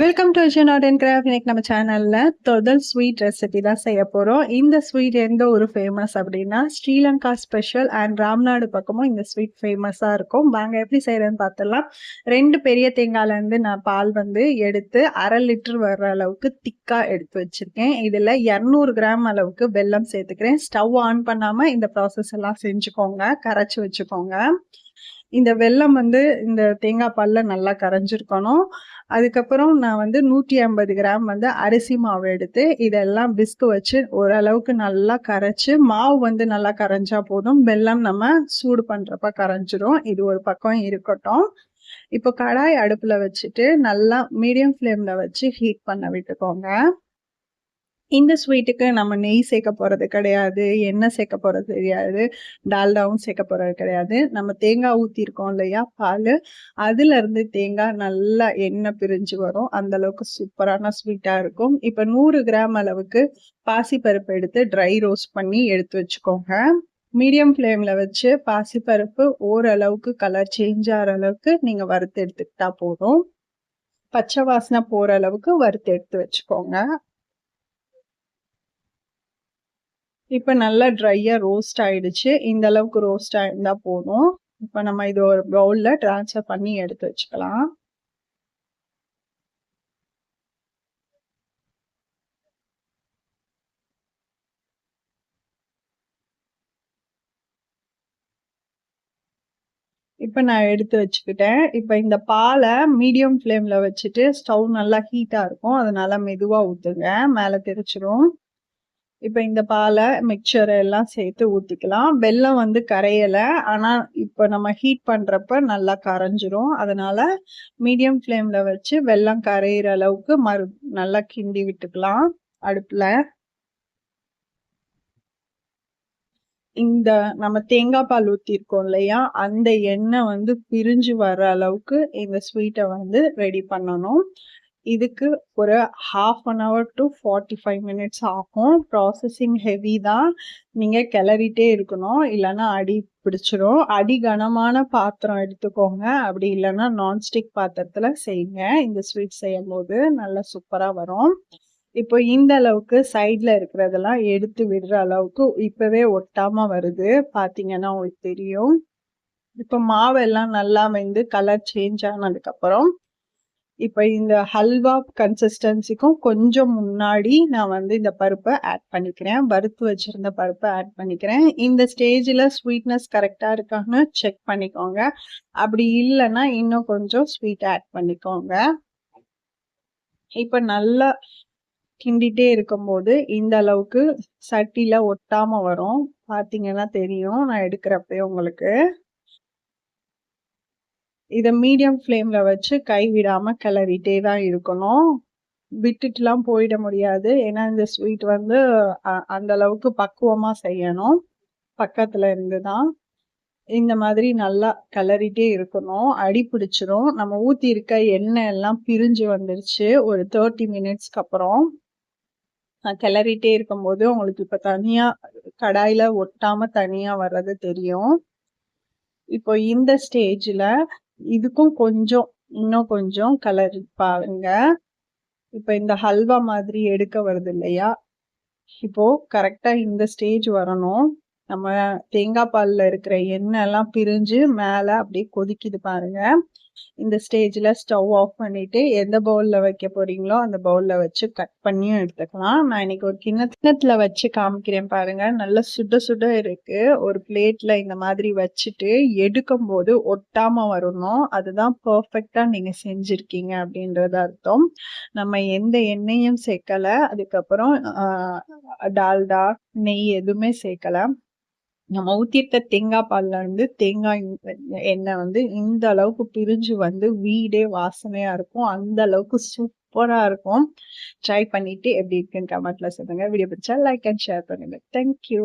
Welcome to Ajan art and craft இன்னைக்கு நம்ம சேனல்ல தொதல் ஸ்வீட் ரெசிபி தான் செய்ய போறோம். இந்த ஸ்வீட் எந்த ஒரு ஃபேமஸ் அப்படின்னா ஸ்ரீலங்கா ஸ்பெஷல் அண்ட் ராம்நாடு பக்கமும் இந்த ஸ்வீட் ஃபேமஸா இருக்கும். வாங்க எப்படி செய்யறதுன்னு பார்த்துடலாம். ரெண்டு பெரிய தேங்காயில இருந்து நான் பால் வந்து எடுத்து அரை லிட்டர் வர்ற அளவுக்கு திக்கா எடுத்து வச்சிருக்கேன். இதுல இரநூறு கிராம் அளவுக்கு வெல்லம் சேர்த்துக்கிறேன். ஸ்டவ் ஆன் பண்ணாம இந்த ப்ராசஸ் எல்லாம் செஞ்சுக்கோங்க. கரைச்சி வச்சுக்கோங்க. இந்த வெல்லம் வந்து இந்த தேங்காய் பாலில் நல்லா கரைஞ்சிருக்கணும். அதுக்கப்புறம் நான் வந்து நூற்றி ஐம்பது கிராம் வந்து அரிசி மாவு எடுத்து இதெல்லாம் பிஸ்கு வச்சு ஓரளவுக்கு நல்லா கரைச்சி மாவு வந்து நல்லா கரைஞ்சா போதும். வெல்லம் நம்ம சூடு பண்ணுறப்ப கரைஞ்சிரும். இது ஒரு பக்கம் இருக்கட்டும். இப்போ கடாய் அடுப்பில் வச்சுட்டு நல்லா மீடியம் ஃப்ளேமில் வச்சு ஹீட் பண்ண விட்டுக்கோங்க. இந்த ஸ்வீட்டுக்கு நம்ம நெய் சேர்க்க போகிறது கிடையாது எண்ணெய் சேர்க்க போகிறது கிடையாது டால்டாவும் சேர்க்க போகிறது கிடையாது. நம்ம தேங்காய் ஊற்றிருக்கோம் இல்லையா பால். அதுலேருந்து தேங்காய் நல்லா எண்ணெய் பிரிஞ்சு வரும். அந்தளவுக்கு சூப்பரான ஸ்வீட்டாக இருக்கும். இப்போ நூறு கிராம் அளவுக்கு பாசிப்பருப்பு எடுத்து ட்ரை ரோஸ்ட் பண்ணி எடுத்து வச்சுக்கோங்க. மீடியம் ஃப்ளேமில் வச்சு பாசிப்பருப்பு ஓரளவுக்கு கலர் சேஞ்ச் ஆகிற அளவுக்கு நீங்கள் வறுத்து எடுத்துக்கிட்டா போதும். பச்சை வாசனை போகிற அளவுக்கு வறுத்து எடுத்து வச்சுக்கோங்க. இப்போ நல்லா ட்ரையாக ரோஸ்ட் ஆகிடுச்சு இந்த அளவுக்கு ரோஸ்ட் ஆகிருந்தால் போதும். இப்போ நம்ம இது ஒரு பவுலில் ட்ரான்ஸ்ஃபர் பண்ணி எடுத்து வச்சுக்கலாம். இப்போ நான் எடுத்து வச்சுக்கிட்டேன். இப்போ இந்த பாலை மீடியம் ஃப்ளேமில் வச்சுட்டு ஸ்டவ் நல்லா ஹீட்டாக இருக்கும். அதனால மெதுவாக ஊற்றுங்க மேலே தெரிச்சிடும் இப்போ இந்த பாலை மிக்சரை எல்லாம் சேர்த்து ஊற்றிக்கலாம் வெல்லம் வந்து கரையலை. ஆனால் இப்போ நம்ம ஹீட் பண்ணுறப்ப நல்லா கரைஞ்சிரும். அதனால் மீடியம் ஃப்ளேமில் வச்சு வெல்லம் கரையிற அளவுக்கு மறு நல்லா கிண்டி விட்டுக்கலாம் அடுப்பில். இந்த நம்ம தேங்காய் பால் ஊற்றிருக்கோம் இல்லையா? அந்த எண்ணெய் வந்து பிரிஞ்சு வர்ற அளவுக்கு இந்த ஸ்வீட்டை வந்து ரெடி பண்ணணும். இதுக்கு ஒரு half an hour to forty five minutes ஆகும். ப்ராசஸிங் ஹெவி தான். நீங்கள் கிளறிட்டே இருக்கணும். இல்லைன்னா அடி பிடிச்சிரும். அடி கனமான பாத்திரம் எடுத்துக்கோங்க. அப்படி இல்லைன்னா நான்ஸ்டிக் பாத்திரத்தில் செய்யுங்க. இந்த ஸ்வீட் செய்யும் போது நல்லா சூப்பராக வரும். இப்போ இந்த அளவுக்கு சைடில் இருக்கிறதெல்லாம் எடுத்து விடுற அளவுக்கு இப்போவே ஒட்டாமல் வருது. பார்த்தீங்கன்னா உங்களுக்கு தெரியும். இப்போ மாவெல்லாம் நல்லா வந்து கலர் சேஞ்ச் ஆனதுக்கப்புறம் இப்போ இந்த ஹல்வா கன்சிஸ்டன்சிக்கும் கொஞ்சம் முன்னாடி நான் வந்து இந்த பருப்பை ஆட் பண்ணிக்கிறேன். வறுத்து வச்சிருந்த பருப்பை ஆட் பண்ணிக்கிறேன். இந்த ஸ்டேஜில் ஸ்வீட்னஸ் கரெக்டாக இருக்கான்னு செக் பண்ணிக்கோங்க. அப்படி இல்லைன்னா இன்னும் கொஞ்சம் ஸ்வீட் ஆட் பண்ணிக்கோங்க. இப்போ நல்லா கிண்டிகிட்டே இருக்கும்போது இந்த அளவுக்கு சட்டியில் ஒட்டாமல் வரும். பார்த்தீங்கன்னா தெரியும். நான் எடுக்கிறப்பே உங்களுக்கு. இதை மீடியம் ஃப்ளேமில் வச்சு கை விடாமல் கிளறிட்டே தான் இருக்கணும். விட்டுட்டுலாம் போயிட முடியாது. ஏன்னா இந்த ஸ்வீட் வந்து அந்த அளவுக்கு பக்குவமாக செய்யணும். பக்கத்தில் இருந்து தான். இந்த மாதிரி நல்லா கிளறிட்டே இருக்கணும். அடி பிடிச்சிரும். நம்ம ஊற்றி இருக்க எண்ணெய் எல்லாம் பிரிஞ்சு வந்துருச்சு. ஒரு தேர்ட்டி மினிட்ஸ்க்கு அப்புறம். கிளறிட்டே இருக்கும்போது உங்களுக்கு இப்போ தனியாக கடாயில் ஒட்டாமல் தனியாக வர்றது தெரியும். இப்போ இந்த ஸ்டேஜில் இதுக்கும் கொஞ்சம் இன்னும் கொஞ்சம் கலர் பாருங்க. இப்போ இந்த ஹல்வா மாதிரி எடுக்க வருது இல்லையா? இப்போ கரெக்டா இந்த ஸ்டேஜ் வரணும். நம்ம தேங்காய் பால்ல இருக்கிற எண்ணெய் எல்லாம் பிரிஞ்சு மேல அப்படியே கொதிக்குது பாருங்க. இந்த ஸ்டேஜில் ஸ்டவ் ஆஃப் பண்ணிட்டு எந்த பவுலில் வைக்க போறீங்களோ அந்த பவுலில் வச்சு கட் பண்ணியும் எடுத்துக்கலாம். நான் இன்னைக்கு ஒரு கிண்ணத்துல வச்சு காமிக்கிறேன் பாருங்க. நல்ல சுட சுட இருக்கு. ஒரு பிளேட்ல இந்த மாதிரி வச்சுட்டு எடுக்கும் போது ஒட்டாம வரணும். அதுதான் பர்ஃபெக்டாக நீங்க செஞ்சுருக்கீங்க அப்படின்றது அர்த்தம். நம்ம எந்த எண்ணெயும் சேர்க்கல. அதுக்கப்புறம் டால்டா நெய் எதுவுமே சேர்க்கல. நம்ம ஊத்திருக்க தேங்காய் பால்ல இருந்து தேங்காய் எண்ணெய் வந்து இந்த அளவுக்கு பிரிஞ்சு வந்து வீடே வாசனையா இருக்கும். அந்த அளவுக்கு சூப்பரா இருக்கும். ட்ரை பண்ணிட்டு எப்படி இருக்குன்னு கமெண்ட்ல சொல்லுங்க. வீடியோ பிடிச்சா லைக் அண்ட் ஷேர் பண்ணுங்க. Thank you